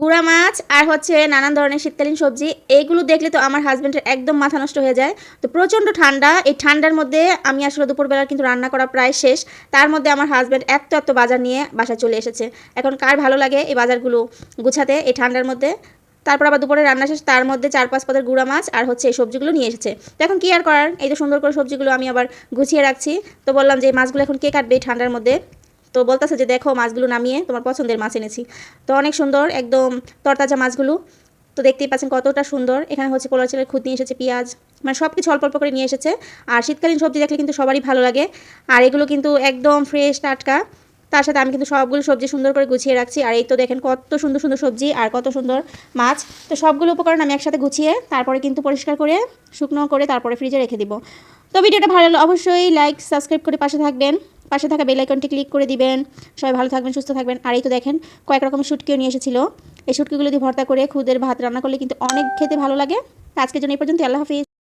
গুঁড়া মাছ আর হচ্ছে নানান ধরনের শীতকালীন সবজি এইগুলো দেখলে তো আমার হাজব্যান্ডের একদম মাথা নষ্ট হয়ে যায়। তো প্রচণ্ড ঠান্ডা, এই ঠান্ডার মধ্যে আমি আসলে দুপুরবেলা কিন্তু রান্না করা প্রায় শেষ। তার মধ্যে আমার হাজব্যান্ড এত এত বাজার নিয়ে বাসায় চলে এসেছে। এখন কার ভালো লাগে এই বাজারগুলো গুছাতে এই ঠান্ডার মধ্যে? তারপর আবার দুপুরে রান্না শেষ, তার মধ্যে চার পাঁচ পদের গুঁড়া মাছ আর হচ্ছে এই সবজিগুলো নিয়ে এসেছে। তো এখন কী আর করার? এই তো সুন্দর করে সবজিগুলো আমি আবার গুছিয়ে রাখছি। তো বললাম যে এই মাছগুলো এখন কে কাটবে এই ঠান্ডার মধ্যে? তো বলতেছে যে, দেখো মাছগুলো নামিয়ে তোমার পছন্দের মাছ এনেছি। তো অনেক সুন্দর একদম তরতাজা মাছগুলো। তো দেখতেই পাচ্ছেন কতটা সুন্দর। এখানে হচ্ছে পোলার চালের খুদ নিয়ে এসেছে পেঁয়াজ মানে সব কিছু অল্প অল্প করে নিয়ে এসেছে। আর শীতকালীন সবজি দেখলে কিন্তু সবারই ভালো লাগে। আর এগুলো কিন্তু একদম ফ্রেশ টাটকা। তার সাথে আমি কিন্তু সবগুলো সবজি সুন্দর করে গুছিয়ে রাখছি। আর এই তো দেখেন কত সুন্দর সুন্দর সবজি আর কত সুন্দর মাছ। তো সবগুলো উপকরণ আমি একসাথে গুছিয়ে তারপরে কিন্তু পরিষ্কার করে, শুকনো করে তারপরে ফ্রিজে রেখে দিব। তো ভিডিওটা ভালো অবশ্যই লাইক সাবস্ক্রাইব করে পাশে থাকবেন। পাশে থাকা বেল আইকনটি ক্লিক করে দিবেন। সবাই ভালো থাকবেন, সুস্থ থাকবেন। আর এই তো দেখেন, কয়েক রকমের শুটকিও নিয়ে এসেছিল। এই শুটকিগুলো দিয়ে ভর্তা করে খুদের ভাত রান্না করলে কিন্তু অনেক খেতে ভালো লাগে। আজকের জন্য এই পর্যন্ত আল্লাহ হাফিজ।